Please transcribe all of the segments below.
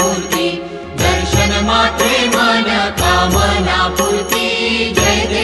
मूर्ती दर्शन मात्रे मन कामना पूर्ती जय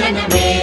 Revolution and me.